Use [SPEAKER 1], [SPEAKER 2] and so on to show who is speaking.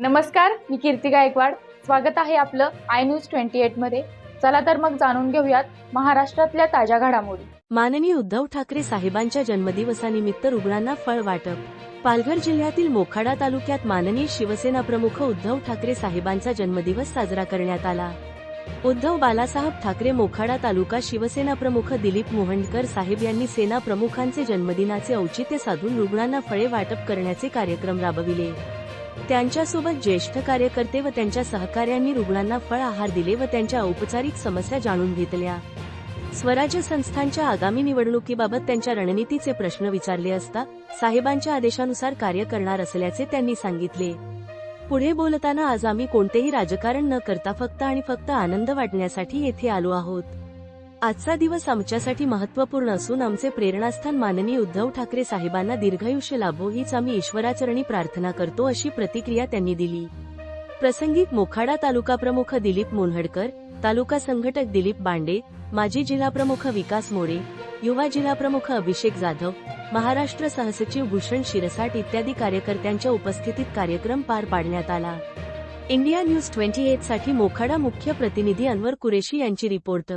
[SPEAKER 1] नमस्कार मी कीर्ती गायकवाड. स्वागत आहे आपलं आय न्यूज ट्वेंटी एटमध्ये. चला तर मग जाणून घेऊयात महाराष्ट्रातल्या ताज्या घडामोडी.
[SPEAKER 2] माननीय उद्धव ठाकरे साहेबांच्या जन्मदिवसानिमित्त रुग्णांना फळ वाटप. पालघर जिल्ह्यातील मोखाडा तालुक्यात माननीय शिवसेना प्रमुख उद्धव ठाकरे साहेबांचा जन्मदिवस साजरा करण्यात आला. उद्धव बालासाहेब ठाकरे मोखाडा तालुका शिवसेना प्रमुख दिलीप मोहंडकर साहेब यांनी सेना प्रमुखांचे जन्मदिनाचे औचित्य साधून रुग्णांना फळे वाटप करण्याचे कार्यक्रम राबविले. त्यांच्यासोबत ज्येष्ठ कार्यकर्ते व त्यांच्या सहकाऱ्यांनी रुग्णांना फळ आहार दिले व त्यांच्या औपचारिक समस्या जाणून घेतल्या. स्वराज्य संस्थांच्या आगामी निवडणुकीबाबत त्यांच्या रणनीतीचे प्रश्न विचारले असता साहेबांच्या आदेशानुसार कार्य करणार असल्याचे त्यांनी सांगितले. पुढे बोलताना आज आम्ही कोणतेही राजकारण न करता फक्त आणि फक्त आनंद वाटण्यासाठी येथे आलो आहोत. आजचा दिवस आमच्यासाठी महत्त्वपूर्ण असून आमचे प्रेरणास्थान माननीय उद्धव ठाकरे साहेबांना दीर्घायुष्य लाभो हीच आम्ही ईश्वराचरणी प्रार्थना करतो अशी प्रतिक्रिया त्यांनी दिली. प्रसंगीत मोखाडा तालुका प्रमुख दिलीप मोन्हडकर तालुका संघटक दिलीप बांडे माजी जिल्हाप्रमुख विकास मोरे युवा जिल्हाप्रमुख अभिषेक जाधव महाराष्ट्र सहसचिव भूषण शिरसाट इत्यादी कार्यकर्त्यांच्या उपस्थितीत कार्यक्रम पार पाडण्यात आला. इंडिया न्यूज ट्वेंटी एटसाठी मोखाडा मुख्य प्रतिनिधी अनवर कुरेशी यांची रिपोर्ट.